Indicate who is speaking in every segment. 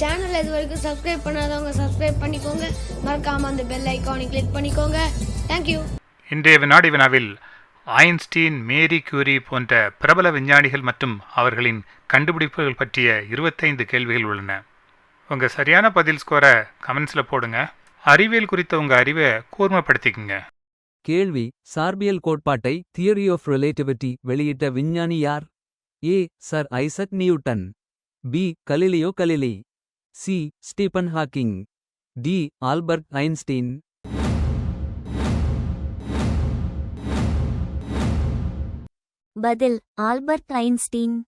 Speaker 1: சேனலை இது வரைக்கும் சப்ஸ்கிரைப் பண்ணாதவங்க சப்ஸ்கிரைப் பண்ணிக்கோங்க. மறக்காம அந்த பெல் ஐக்கானை கிளிக் பண்ணிக்கோங்க. தேங்க்யூ
Speaker 2: இன்றைய வினாடி வினாவில் ஐன்ஸ்டீன் மேரி கியூரி போன்ற பிரபல விஞ்ஞானிகள் மற்றும் அவர்களின் கண்டுபிடிப்புகள் பற்றிய இருபத்தைந்து கேள்விகள் உள்ளன. உங்கள் சரியான பதில் ஸ்கோரை கமெண்ட்ஸில் போடுங்க. அறிவியல் குறித்த உங்கள் அறிவை கூர்மைப்படுத்திக்கங்க.
Speaker 3: கேள்வி சார்பியல் கோட்பாட்டை தியரி ஆஃப் ரிலேட்டிவிட்டி வெளியிட்ட விஞ்ஞானி யார்? A sir Isaac Newton. B Galileo Galilei. C. Stephen Hawking. D. Albert Einstein.
Speaker 4: பதில் ஆல்பர்ட் ஐன்ஸ்டீன்.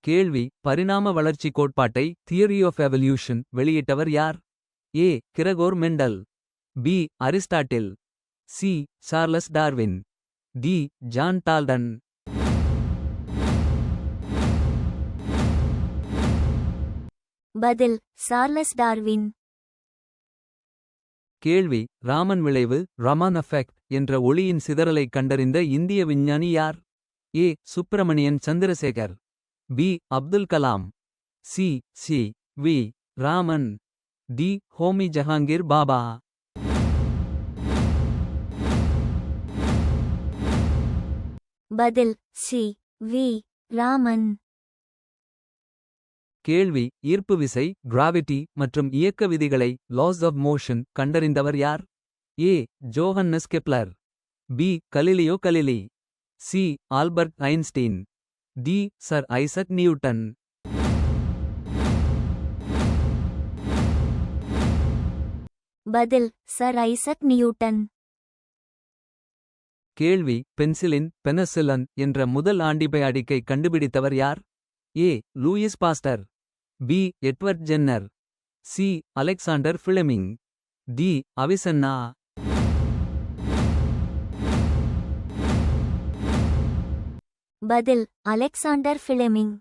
Speaker 3: கேள்வி பரிணாம வளர்ச்சி கோட்பாட்டை தியரி ஆஃப் எவல்யூஷன் வெளியிட்டவர் யார்? A. Gregor Mendel. B. Aristotle. C. Charles Darwin. D. John Dalton.
Speaker 4: பதில் சார்லஸ் டார்வின்.
Speaker 3: கேள்வி ராமன் விளைவு ரமான் எஃபெக்ட் என்ற ஒளியின் சிதறலைக் கண்டறிந்த இந்திய விஞ்ஞானி யார்? A Subramanian Chandrasekhar. B Abdul Kalam. C C V Raman. D Homi Jehangir Bhabha.
Speaker 4: பதில் சி வி ராமன்.
Speaker 3: கேள்வி ஈர்ப்பு விசை கிராவிட்டி மற்றும் இயக்க விதிகளை லாஸ் ஆஃப் மோஷன் கண்டறிந்தவர் யார்? A Johannes Kepler B Galileo Galilei. C Albert Einstein. D sir Isaac Newton.
Speaker 4: பதில் சர் ஐசக் நியூட்டன்.
Speaker 3: கேள்வி பென்சிலின் பெனசிலன் என்ற முதல் ஆண்டிபயாடிக்கை கண்டுபிடித்தவர் யார்? A Louis Pasteur. B Edward Jenner. C. Alexander Fleming. D. Avicenna.
Speaker 4: பதில் அலெக்சாண்டர் ஃபிளெமிங்.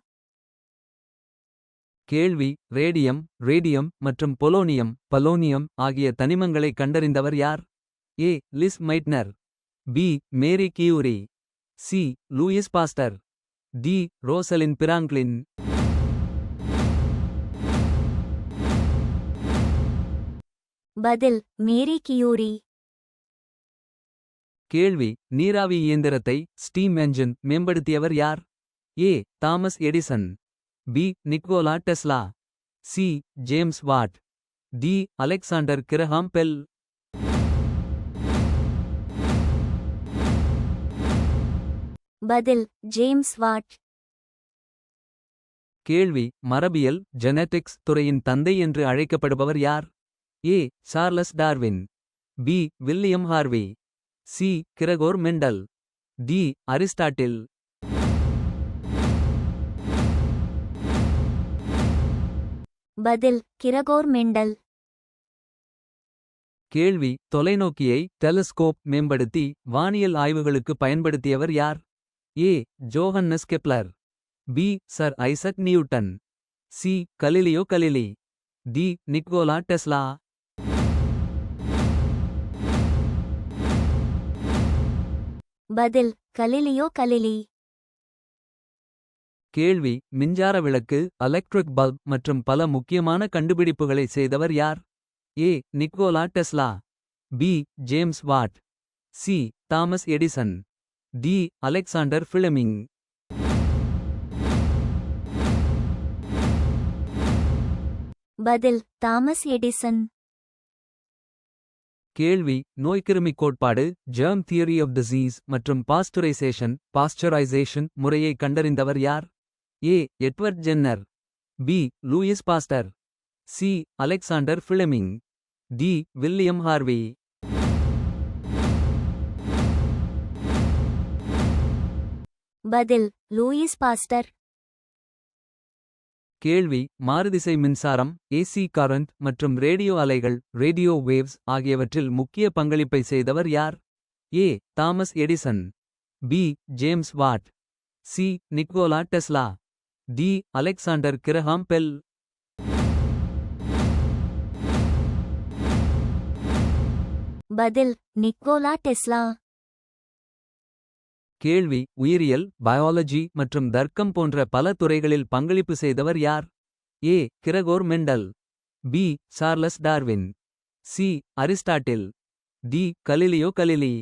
Speaker 3: கேள்வி radium radium மற்றும் பொலோனியம் பலோனியம் ஆகிய தனிமங்களை கண்டறிந்தவர் யார்? A. Lise Meitner. B. Marie Curie. C. Louis Pasteur. D. Rosalind Franklin.
Speaker 4: பதில் மேரி கியூரி.
Speaker 3: கேள்வி நீராவி இயந்திரத்தை ஸ்டீம் என்ஜின் மேம்படுத்தியவர் யார்? A Thomas Edison. B Nikola Tesla. C James Watt. D Alexander Graham Bell.
Speaker 4: பதில் ஜேம்ஸ் வாட்.
Speaker 3: கேள்வி மரபியல் genetics துறையின் தந்தை என்று அழைக்கப்படுபவர் யார்? A. Charles Darwin. B. William Harvey. C. Gregor Mendel. D. Aristotle.
Speaker 4: பதில் கிரகோர் மெண்டல்.
Speaker 3: கேள்வி தொலைநோக்கியை டெலஸ்கோப் மேம்படுத்தி வானியல் ஆய்வுகளுக்கு பயன்படுத்தியவர் யார்? A. Johannes Kepler B. Sir Isaac Newton. C. Galileo Galilei. D. Nikola Tesla.
Speaker 4: பதில் கலிலியோ கலிலி.
Speaker 3: கேள்வி மின்சார விளக்கு எலக்ட்ரிக் பல்ப் மற்றும் பல முக்கியமான கண்டுபிடிப்புகளை செய்தவர் யார்? A Nikola Tesla. B James Watt. C Thomas Edison. D Alexander Fleming
Speaker 4: பதில் தாமஸ் எடிசன்.
Speaker 3: கேள்வி நோய்க்கிருமி கோட்பாடு ஜெர்ம் தியரி ஆஃப் டிசீஸ் மற்றும் பாஸ்டுரைசேஷன் பாஸ்டரைசேஷன் முறையை கண்டறிந்தவர் யார்? A. Edward Jenner. B. Louis Pasteur. C. Alexander Fleming. D. William Harvey.
Speaker 4: பதில் Louis Pasteur.
Speaker 3: கேள்வி மாறுதிசை மின்சாரம் ஏசி கரண்ட் மற்றும் ரேடியோ அலைகள் ரேடியோ வேவ்ஸ் ஆகியவற்றில் முக்கிய பங்களிப்பை செய்தவர் யார்? A Thomas Edison. B James Watt. C Nikola Tesla. D Alexander Graham Bell.
Speaker 4: பதில் நிக்கோலா டெஸ்லா.
Speaker 3: கேள்வி உயிரியல் பயாலஜி மற்றும் தர்க்கம் போன்ற பல துறைகளில் பங்களிப்பு செய்தவர் யார்? A. Gregor Mendel. B. Charles Darwin. C. Aristotle. D. Galileo Galilei.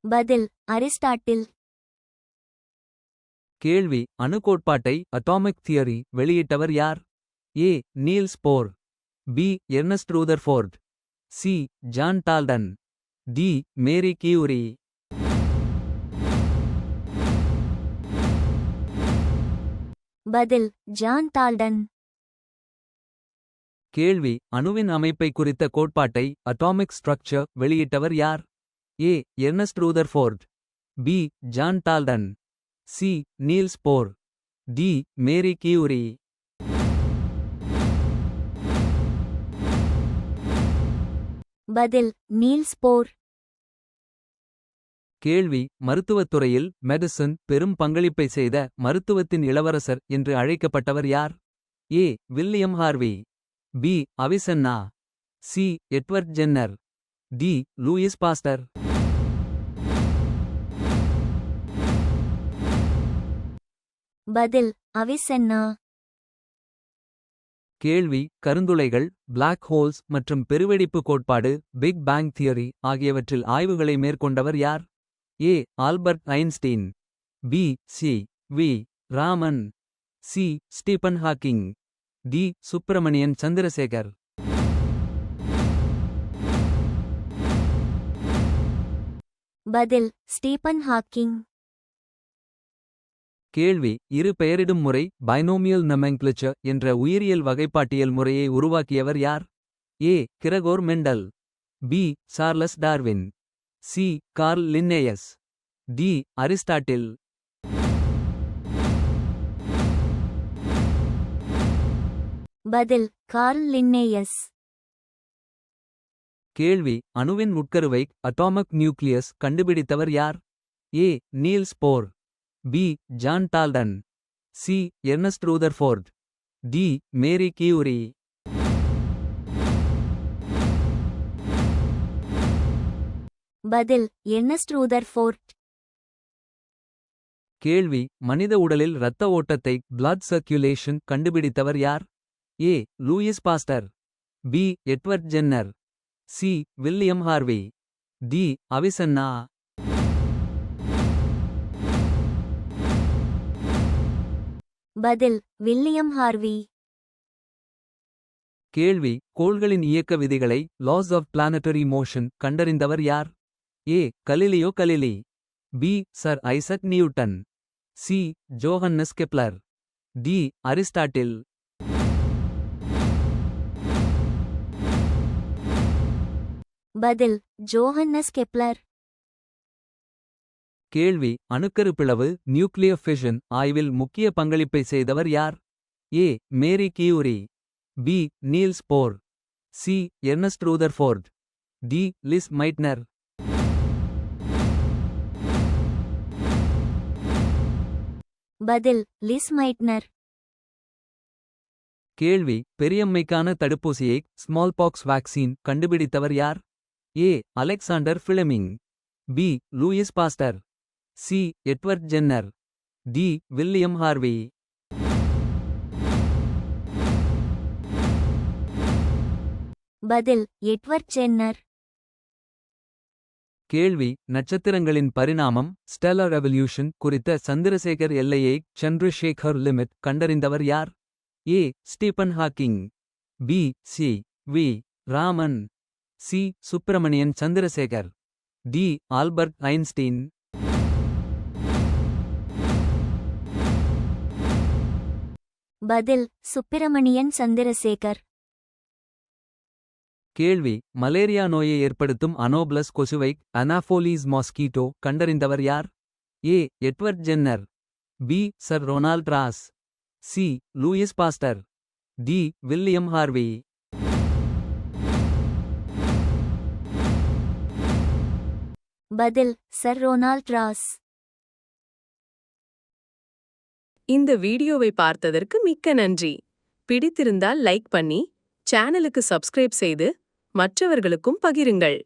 Speaker 4: பதில் அரிஸ்டாட்டில்.
Speaker 3: கேள்வி அணு கோட்பாட்டை அட்டாமிக் தியரி வெளியிட்டவர் யார்? A. Niels Bohr. B. Ernest Rutherford. C. John Dalton. D. Marie Curie.
Speaker 4: பதில் ஜான் டால்டன்.
Speaker 3: கேள்வி அணுவின் அமைப்பை குறித்த கோட்பாட்டை அட்டாமிக் ஸ்ட்ரக்சர் வெளியிட்டவர் யார்? A. Ernest Rutherford. B. John Dalton. C. Niels Bohr. D. Marie Curie.
Speaker 4: பதில் நீல்ஸ் போர்.
Speaker 3: கேள்வி மருத்துவத் துறையில் மெடிசன் பெரும் பங்களிப்பை செய்த மருத்துவத்தின் இளவரசர் என்று அழைக்கப்பட்டவர் யார்? A. William Harvey. B. Avicenna. C. Edward Jenner. D. Louis Pasteur.
Speaker 4: பதில் அவிசென்னா.
Speaker 3: கேள்வி கருந்துளைகள் பிளாக் ஹோல்ஸ் மற்றும் பெருவெடிப்பு கோட்பாடு பிக் பேங் தியரி ஆகியவற்றில் ஆய்வுகளை மேற்கொண்டவர் யார்? A. Albert Einstein. B. C. V. Raman. C. Stephen Hawking. D. Subramanian Chandrasekhar.
Speaker 4: பதில் ஸ்டீபன் ஹாக்கிங்.
Speaker 3: கேள்வி இரு பெயரிடும் முறை பைனோமியல் நமெங்க்லிச்சர் என்ற உயிரியல் வகைப்பாட்டியல் முறையை உருவாக்கியவர் யார்? A Gregor Mendel. B Charles Darwin. C Carl Linnaeus. D Aristotle.
Speaker 4: பதில் கார்ல் லின்னேயஸ்.
Speaker 3: கேள்வி அணுவின் உட்கருவை அட்டாமிக் நியூக்ளியஸ் கண்டுபிடித்தவர் யார்? A Niels Bohr. B John Dalton C Ernest Rutherford D Marie Curie
Speaker 4: பதில் எர்னஸ்ட் ரூதர்ஃபோர்ட்
Speaker 3: கேள்வி மனித உடலில் இரத்த ஓட்டத்தை பிளட் சர்க்குலேஷன் கண்டுபிடித்தவர் யார்? A Louis Pasteur B Edward Jenner C William Harvey D Avicenna
Speaker 4: பதில் வில்லியம் ஹார்வி.
Speaker 3: கேள்வி கோள்களின் இயக்க விதிகளை லாஸ் ஆஃப் பிளானட்டரி மோஷன் கண்டறிந்தவர் யார்? A Galileo Galilei. B Sir Isaac Newton. C Johannes Kepler D Aristotle.
Speaker 4: பதில் Johannes Kepler
Speaker 3: கேள்வி அணுக்கரு பிளவு நியூக்ளியர் ஃபிஷன் ஆய்வில் முக்கிய பங்களிப்பை செய்தவர் யார்? A. Marie Curie. B. Niels Bohr. C. Ernest Rutherford. D. Lise Meitner.
Speaker 4: பதில் லிஸ் மைட்னர்.
Speaker 3: கேள்வி பெரியம்மைக்கான தடுப்பூசியை ஸ்மால் பாக்ஸ் வேக்சின் கண்டுபிடித்தவர் யார்? A. Alexander Fleming B. Louis Pasteur. C. Edward Jenner. D. William Harvey.
Speaker 4: பதில் எட்வர்ட் சென்னர்
Speaker 3: கேள்வி நட்சத்திரங்களின் பரிணாமம் ஸ்டெல்லர் ரெவல்யூஷன் குறித்த சந்திரசேகர் எல்லையை சந்திரசேகர் லிமிட் கண்டறிந்தவர் யார்? A. Stephen Hawking. B. C. V. Raman. C. Subramanian Chandrasekhar. D. Albert Einstein.
Speaker 4: பதில் சுப்பிரமணியன் சந்திரசேகர்.
Speaker 3: கேள்வி மலேரியா நோயை ஏற்படுத்தும் அனோப்லஸ் கொசுவை அனாஃபோலீஸ் மாஸ்கீட்டோ கண்டறிந்தவர் யார்? A Edward Jenner. B sir Ronald Ross. C Louis Pasteur. D William Harvey.
Speaker 4: பதில் சர் ரொனால்ட் ராஸ்.
Speaker 5: இந்த வீடியோவை பார்த்ததற்கு மிக்க நன்றி. பிடித்திருந்தால் லைக் பண்ணி சேனலுக்கு சப்ஸ்கிரைப் செய்து மற்றவர்களுக்கும் பகிருங்கள்.